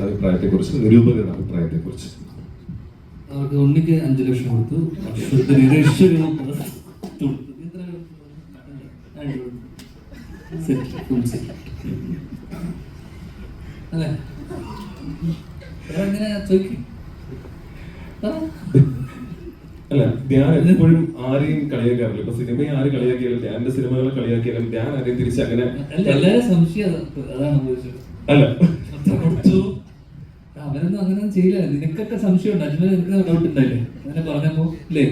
അഭിപ്രായത്തെ കുറിച്ച് നിരൂപകരുടെ അഭിപ്രായത്തെ കുറിച്ച് അവർക്ക് ഉണ്ണിക്ക് അഞ്ചു ലക്ഷം കൊടുത്തു. അല്ലേ? ഞാൻ എപ്പോഴും ആരെയും കളിയാക്കാറില്ല. ഇപ്പൊ സിനിമയെ ആര് കളിയാക്കിയാലും ധ്യാന്റെ സിനിമകളെ കളിയാക്കിയാലും ധ്യാൻ ആരെയും തിരിച്ച് അങ്ങനെ അല്ല എല്ലാരും സംശയം അതാ. അതാണ് ചോദിച്ചത് അല്ല അത്ര കൊടുത്തു അവനൊന്നും അങ്ങനെ ചെയ്യില്ല. നിനക്കൊക്കെ സംശയമുണ്ട്. അജ്മൽ എനിക്ക് ഡൗട്ട് ഉണ്ടായില്ലേ അങ്ങനെ പറഞ്ഞപ്പോ അല്ലേ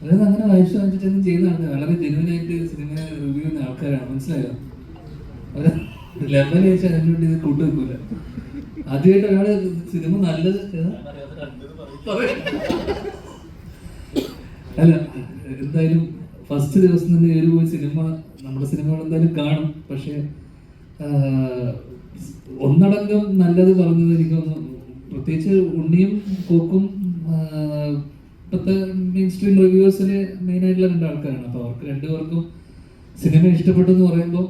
അതായത് അങ്ങനെ വയസ്സ് വാങ്ങിച്ചിട്ടൊന്നും ചെയ്യുന്നതാണ് വളരെ ജെനുവനായിട്ട് സിനിമ റിവ്യൂ ചെയ്യുന്ന ആൾക്കാരാണ്. മനസ്സിലായോ? അവർ ലെവൽ ചോദിച്ചാൽ അതിന് ഇത് കൂട്ടു വെക്കൂല ആദ്യമായിട്ട് ഒരാൾ സിനിമ നല്ലത്? അല്ല എന്തായാലും ഫസ്റ്റ് ദിവസം തന്നെ ഒരു പോയി സിനിമ നമ്മുടെ സിനിമകൾ എന്തായാലും കാണും. പക്ഷെ ഒന്നടങ്കം നല്ലത് പറഞ്ഞത് എനിക്കൊന്ന് പ്രത്യേകിച്ച് ഉണ്ണിയും കോക്കും ഇപ്പത്തെ മെയിൻ സ്ട്രീം മെയിൻ ആയിട്ടുള്ള രണ്ട് ആൾക്കാരാണ്. അപ്പോൾ അവർക്ക് രണ്ടുപേർക്കും സിനിമ ഇഷ്ടപ്പെട്ടു എന്ന് പറയുമ്പോൾ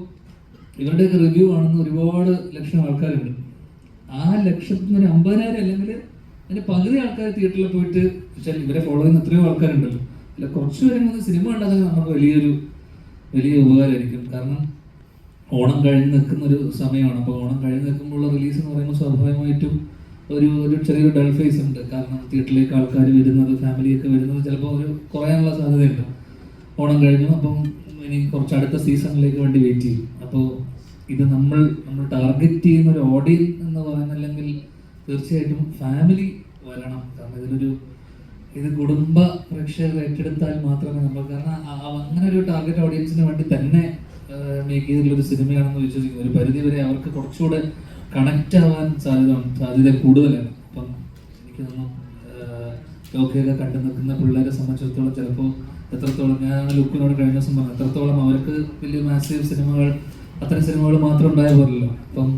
ഇവരുടെയൊക്കെ റിവ്യൂ ആണെന്ന് ഒരുപാട് ലക്ഷം ആൾക്കാരുണ്ട്. ആ ലക്ഷത്തിന് ഒരു അമ്പതിനായിരം അല്ലെങ്കിൽ അതിന്റെ പകുതി ആൾക്കാർ തിയേറ്ററിൽ പോയിട്ട് വെച്ചാൽ ഇവരെ ഫോളോ ചെയ്യുന്ന എത്രയോ ആൾക്കാരുണ്ടല്ലോ. അല്ല കുറച്ച് പേരെങ്കിലും സിനിമ കണ്ടാൽ നമുക്ക് വലിയൊരു വലിയ ഉപകാരമായിരിക്കും. കാരണം ഓണം കഴിഞ്ഞ് നിൽക്കുന്ന ഒരു സമയമാണ്. അപ്പോൾ ഓണം കഴിഞ്ഞ് നിൽക്കുമ്പോഴുള്ള റിലീസ് എന്ന് പറയുമ്പോൾ സ്വാഭാവികമായിട്ടും ഒരു ഒരു ചെറിയൊരു ഡൾ ഫേസ് ഉണ്ട്. കാരണം തിയേറ്ററിലേക്ക് ആൾക്കാർ വരുന്നത് ഫാമിലിയൊക്കെ വരുന്നത് ചിലപ്പോൾ ഒരു കുറയാനുള്ള സാധ്യതയുണ്ട്. ഓണം കഴിഞ്ഞു അപ്പം ഇനി കുറച്ച് അടുത്ത സീസണിലേക്ക് വേണ്ടി വെയിറ്റ് ചെയ്യും. അപ്പോൾ ഇത് നമ്മൾ നമ്മൾ ടാർഗറ്റ് ചെയ്യുന്ന ഒരു ഓഡിയൻസ് എന്ന് പറയുന്നില്ലെങ്കിൽ തീർച്ചയായിട്ടും ഫാമിലി വരണം. കാരണം ഇതിലൊരു ഇത് കുടുംബ പ്രേക്ഷകർ ഏറ്റെടുത്താൽ മാത്രമേ നമ്മൾ കാരണം അങ്ങനെ ഒരു ടാർഗറ്റ് ഓഡിയൻസിന് വേണ്ടി തന്നെ മേക്ക് ചെയ്തിട്ടുള്ള ഒരു സിനിമയാണെന്ന് വിശ്വസിക്കുന്നു. ഒരു പരിധി വരെ അവർക്ക് കുറച്ചുകൂടെ കണക്റ്റ് ആവാൻ സാധ്യത സാധ്യത കൂടുതലാണ്. അപ്പം എനിക്ക് തോന്നുന്നു ലോകയൊക്കെ കണ്ടു നിൽക്കുന്ന പിള്ളേരെ സംബന്ധിച്ചിടത്തോളം ചിലപ്പോൾ എത്രത്തോളം ഞാൻ ലുക്കിനോട് കഴിഞ്ഞ ദിവസം പറഞ്ഞു എത്രത്തോളം അവർക്ക് വലിയ മാസീവ് സിനിമകൾ അത്തരം സിനിമകൾ മാത്രം ഉണ്ടായ പോലല്ലോ. അപ്പം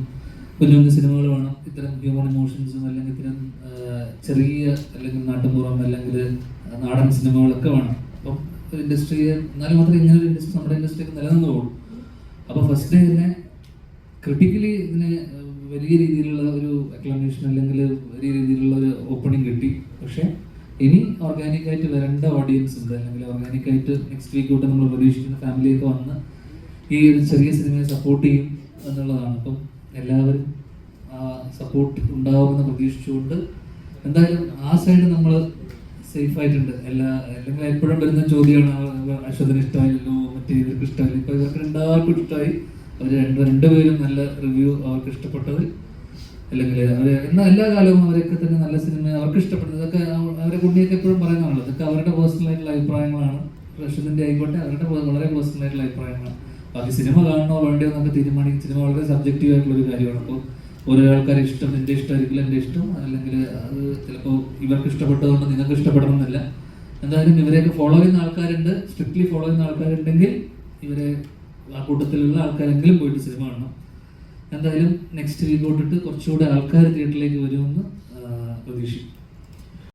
കുഞ്ഞു കുഞ്ഞു സിനിമകൾ വേണം. ഇത്തരം ഹ്യൂമൻ ഇമോഷൻസും അല്ലെങ്കിൽ ഇത്തരം ചെറിയ അല്ലെങ്കിൽ നാട്ടുപുറം അല്ലെങ്കിൽ നാടൻ സിനിമകളൊക്കെ വേണം. അപ്പം ഇൻഡസ്ട്രിയെ എന്നാലും മാത്രമേ ഇങ്ങനെ ഒരു ഇൻഡസ്ട്രി നമ്മുടെ ഇൻഡസ്ട്രിയൊക്കെ നിലനിന്നുള്ളൂ. പോകുള്ളൂ അപ്പോൾ ഫസ്റ്റ് ഡേ തന്നെ ക്രിട്ടിക്കലി ഇതിന് വലിയ രീതിയിലുള്ള ഒരു അക്ലമേഷൻ അല്ലെങ്കിൽ വലിയ രീതിയിലുള്ള ഒരു ഓപ്പണിംഗ് കിട്ടി. പക്ഷേ ഇനി ഓർഗാനിക് ആയിട്ട് വരേണ്ട ഓഡിയൻസ് ഉണ്ട്. അല്ലെങ്കിൽ ഓർഗാനിക് ആയിട്ട് നെക്സ്റ്റ് വീക്ക് തൊട്ട് നമ്മൾ പ്രതീക്ഷിക്കുന്ന ഫാമിലിയൊക്കെ വന്ന് ഈ ഒരു ചെറിയ സിനിമയെ സപ്പോർട്ട് ചെയ്യും എന്നുള്ളതാണ്. അപ്പം എല്ലാവരും ആ സപ്പോർട്ട് ഉണ്ടാവുമെന്ന് പ്രതീക്ഷിച്ചുകൊണ്ട് എന്തായാലും ആ സൈഡ് നമ്മൾ സേഫ് ആയിട്ടുണ്ട് എല്ലാ അല്ലെങ്കിൽ എപ്പോഴും വരുന്ന ചോദ്യമാണ് അശ്വതിന് ഇഷ്ടമായില്ലോ മറ്റേ ഇവർക്ക് ഇഷ്ടമായില്ല ഇപ്പൊ ഇവർക്ക് രണ്ടാൾക്കും ഇഷ്ടമായി അവർ രണ്ട് രണ്ടുപേരും നല്ല റിവ്യൂ അവർക്ക് ഇഷ്ടപ്പെട്ടത്. അല്ലെങ്കിൽ അവർ എന്നാൽ എല്ലാ കാലവും അവരൊക്കെ തന്നെ നല്ല സിനിമ അവർക്ക് ഇഷ്ടപ്പെടുന്നത് ഇതൊക്കെ അവരെ കുട്ടിയൊക്കെ എപ്പോഴും പറയുന്നതാണല്ലോ. ഇതൊക്കെ അവരുടെ പേഴ്സണൽ ആയിട്ടുള്ള അഭിപ്രായങ്ങളാണ്. അശ്വതിന്റെ ആയിക്കോട്ടെ അവരുടെ വളരെ പേഴ്സണൽ ആയിട്ടുള്ള അഭിപ്രായങ്ങളാണ്. ബാക്കി സിനിമ കാണണോ വേണ്ടയോ എന്നൊക്കെ തീരുമാനിക്കും സിനിമ വളരെ സബ്ജക്റ്റീവ് ആയിട്ടുള്ള ഒരു കാര്യമാണ്. അപ്പോൾ ഓരോ ആൾക്കാരെ ഇഷ്ടം എന്റെ ഇഷ്ടമായിരിക്കില്ല എന്റെ ഇഷ്ടം. അല്ലെങ്കിൽ അത് ചിലപ്പോൾ ഇവർക്ക് ഇഷ്ടപ്പെട്ടതുകൊണ്ട് നിങ്ങൾക്ക് ഇഷ്ടപ്പെടണം എന്നല്ല എന്തായാലും ഇവരെയൊക്കെ ഫോളോ ചെയ്യുന്ന ആൾക്കാരുണ്ട്. സ്ട്രിക്ട്ലി ഫോളോ ചെയ്യുന്ന ആൾക്കാരുണ്ടെങ്കിൽ ഇവരെ ആ കൂട്ടത്തിലുള്ള ആൾക്കാരെങ്കിലും പോയിട്ട് സിനിമ കാണണം. എന്തായാലും നെക്സ്റ്റ് വീക്ക് തൊട്ടിട്ട് കുറച്ചുകൂടെ ആൾക്കാർ തിയേറ്ററിലേക്ക് വരുമെന്ന് പ്രതീക്ഷിക്കും